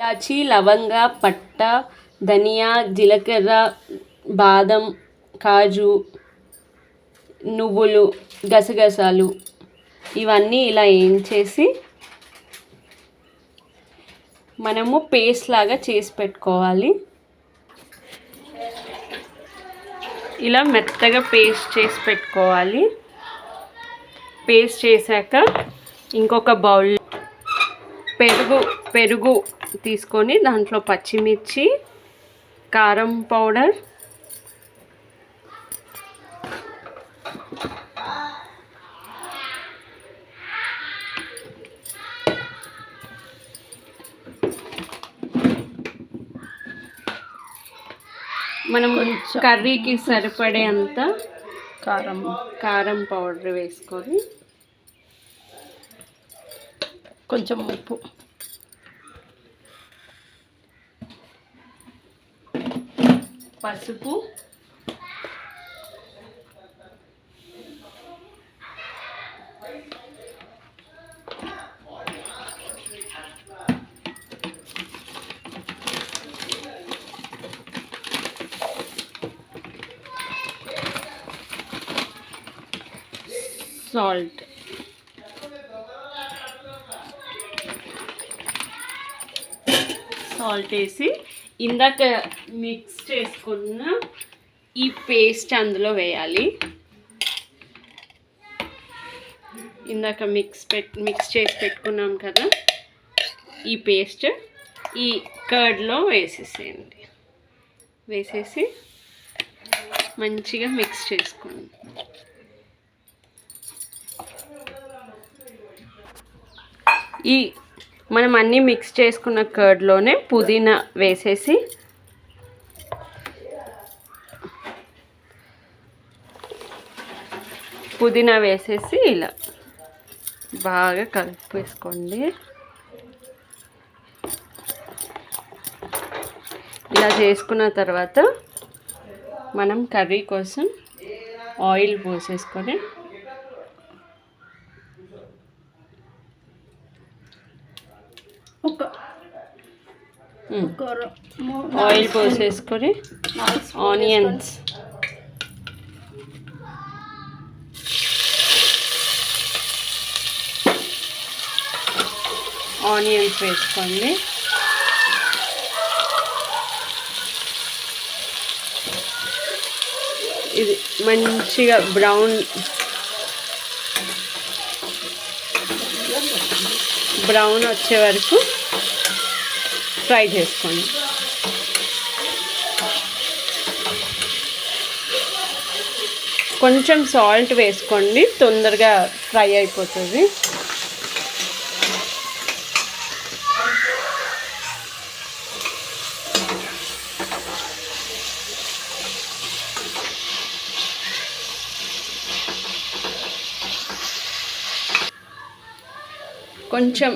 ఇలాచి లవంగ పట్ట ధనియా జీలకర్ర బాదం కాజు నువ్వులు గసగసాలు ఇవన్నీ ఇలా వేయించేసి మనము పేస్ట్ లాగా చేసి పెట్టుకోవాలి. ఇలా మెత్తగా పేస్ట్ చేసి పెట్టుకోవాలి. పేస్ట్ చేశాక ఇంకొక బౌల్ పెరుగు పెరుగు తీసుకొని దాంట్లో పచ్చిమిర్చి కారం పౌడర్. మనం కర్రీకి సరిపడే అంత కారం. కారం పౌడర్ వేసుకొని కొంచెం ఉప్పు. పసుపు. సాల్ట్. సాల్ట్ వేసి ఇందాక మిక్స్ చేసుకున్న ఈ పేస్ట్ అందులో వేయాలి. ఇందాక మిక్స్ పెట్ మిక్స్ చేసి పెట్టుకున్నాం కదా ఈ పేస్ట్ ఈ కర్డ్లో వేసేసేయండి. వేసేసి మంచిగా మిక్స్ చేసుకోండి. ఈ మనం అన్నీ మిక్స్ చేసుకున్న కర్డ్లోనే పుదీనా వేసేసి పుదీనా వేసేసి ఇలా బాగా కలిపేసుకోండి. ఇలా చేసుకున్న తర్వాత మనం కర్రీ కోసం ఆయిల్ పోసేసుకొని ఒక ఆయిల్ పోసేసుకొని ఆనియన్స్. ఆనియన్స్ వేసుకోండి. ఇది మంచిగా బ్రౌన్ బ్రౌన్ వచ్చే వరకు ఫ్రై చేసుకోండి. కొంచెం సాల్ట్ వేసుకోండి తొందరగా ఫ్రై అయిపోతుంది. కొంచెం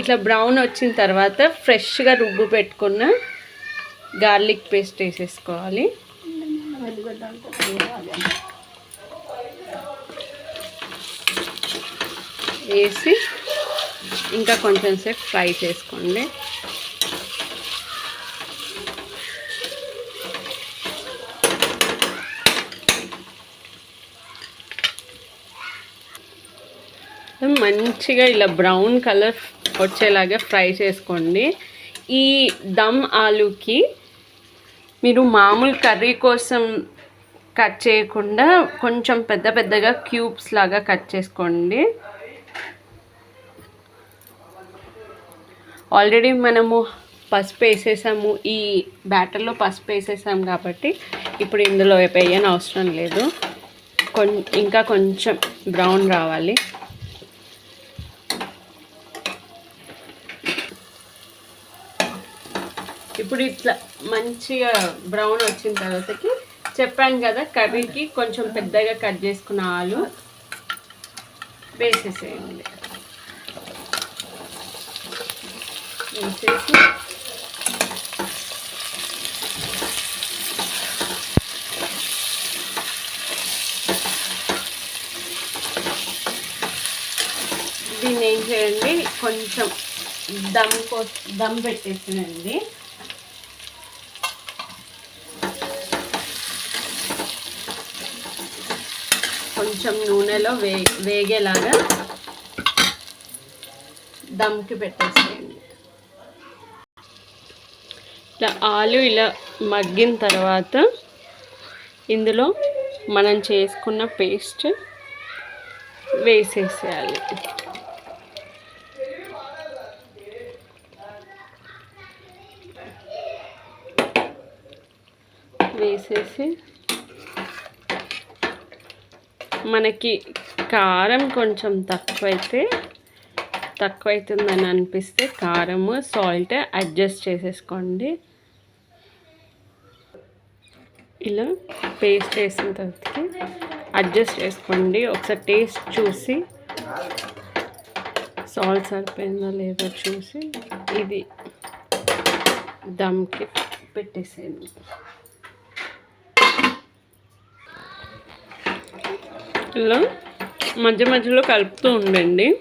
ఇట్లా బ్రౌన్ వచ్చిన తర్వాత ఫ్రెష్గా రుబ్బు పెట్టుకున్న గార్లిక్ పేస్ట్ వేసేసుకోవాలి. వేసి ఇంకా కొంచెం సేపు ఫ్రై చేసుకోండి. మంచిగా ఇలా బ్రౌన్ కలర్ వచ్చేలాగా ఫ్రై చేసుకోండి. ఈ దమ్ ఆలూకి మీరు మామూలు కర్రీ కోసం కట్ చేయకుండా కొంచెం పెద్ద పెద్దగా క్యూబ్స్ లాగా కట్ చేసుకోండి. ఆల్రెడీ మనము పసుపు వేసేసాము. ఈ బ్యాటర్లో పసుపు వేసేసాం కాబట్టి ఇప్పుడు ఇందులో వేయని అవసరం లేదు. కొం ఇంకా కొంచెం బ్రౌన్ రావాలి. ఇప్పుడు ఇట్లా మంచిగా బ్రౌన్ వచ్చిన తర్వాతకి చెప్పాను కదా కర్రీకి కొంచెం పెద్దగా కట్ చేసుకున్న ఆలు వేసేసేయండి. వేసేసి దీన్ని ఏం చేయండి కొంచెం దమ్ కో దమ్ పెట్టేసినండి కొంచెం నూనెలో వే వేగేలాగా దమ్కి పెట్టేసేయండి. ఇట్లా ఆలు ఇలా మగ్గిన తర్వాత ఇందులో మనం చేసుకున్న పేస్ట్ వేసేసేయాలి. వేసేసి మనకి కారం కొంచెం తక్కువైతే తక్కువైతుందని అనిపిస్తే కారము సాల్ట్ అడ్జస్ట్ చేసేసుకోండి. ఇలా పేస్ట్ వేసిన తర్వాతకి అడ్జస్ట్ చేసుకోండి. ఒకసారి టేస్ట్ చూసి సాల్ట్ సరిపోయిందో లేదో చూసి ఇది దమ్కి పెట్టేసేయండి. ఇలా మధ్య మధ్యలో కలుపుతూ ఉండండి.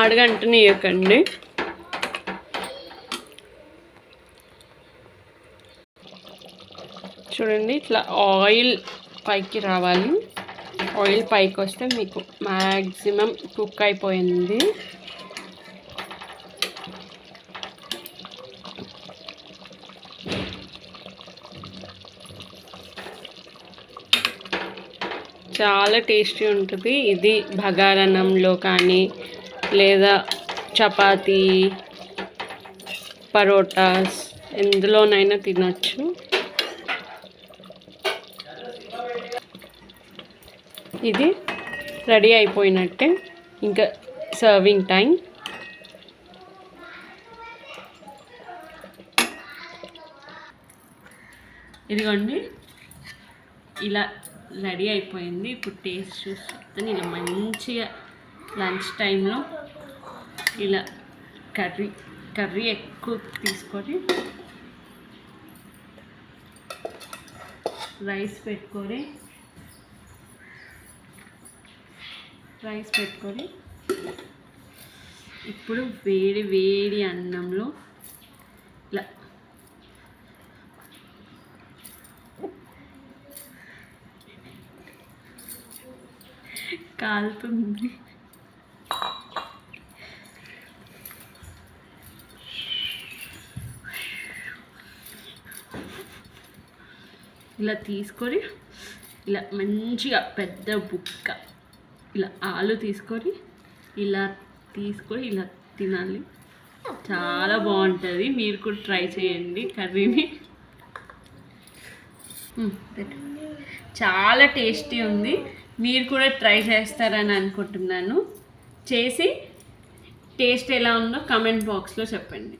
అడగంటనియకండి. చూడండి ఇట్లా ఆయిల్ పైకి రావాలి. ఆయిల్ పైకి వస్తే మీకు మ్యాక్సిమం కుక్ అయిపోయింది. చాలా టేస్టీ ఉంటుంది. ఇది బగారన్నంలో కానీ లేదా చపాతీ పరోటాస్ ఎందులోనైనా తినొచ్చు. ఇది రెడీ అయిపోయినట్టే. ఇంకా సర్వింగ్ టైం ఇదిగోండి. ఇలా రెడీ అయిపోయింది. ఇప్పుడు టేస్ట్ చూసి చెప్తాను ఇలా మంచిగా లంచ్ టైంలో ఇలా కర్రీ కర్రీ ఎక్కువ తీసుకొని రైస్ పెట్టుకొని రైస్ పెట్టుకొని ఇప్పుడు వేడి వేడి అన్నంలో ఇలా కాలుతుంది ఇలా తీసుకొని ఇలా మంచిగా పెద్ద బుక్క ఇలా ఆలు తీసుకొని ఇలా తీసుకొని ఇలా తినాలి. చాలా బాగుంటుంది. మీరు కూడా ట్రై చేయండి కర్రీని. చాలా టేస్టీ ఉంది. మీరు కూడా ట్రై చేస్తారని అనుకుంటున్నాను. చేసి టేస్ట్ ఎలా ఉందో కమెంట్ బాక్స్లో చెప్పండి.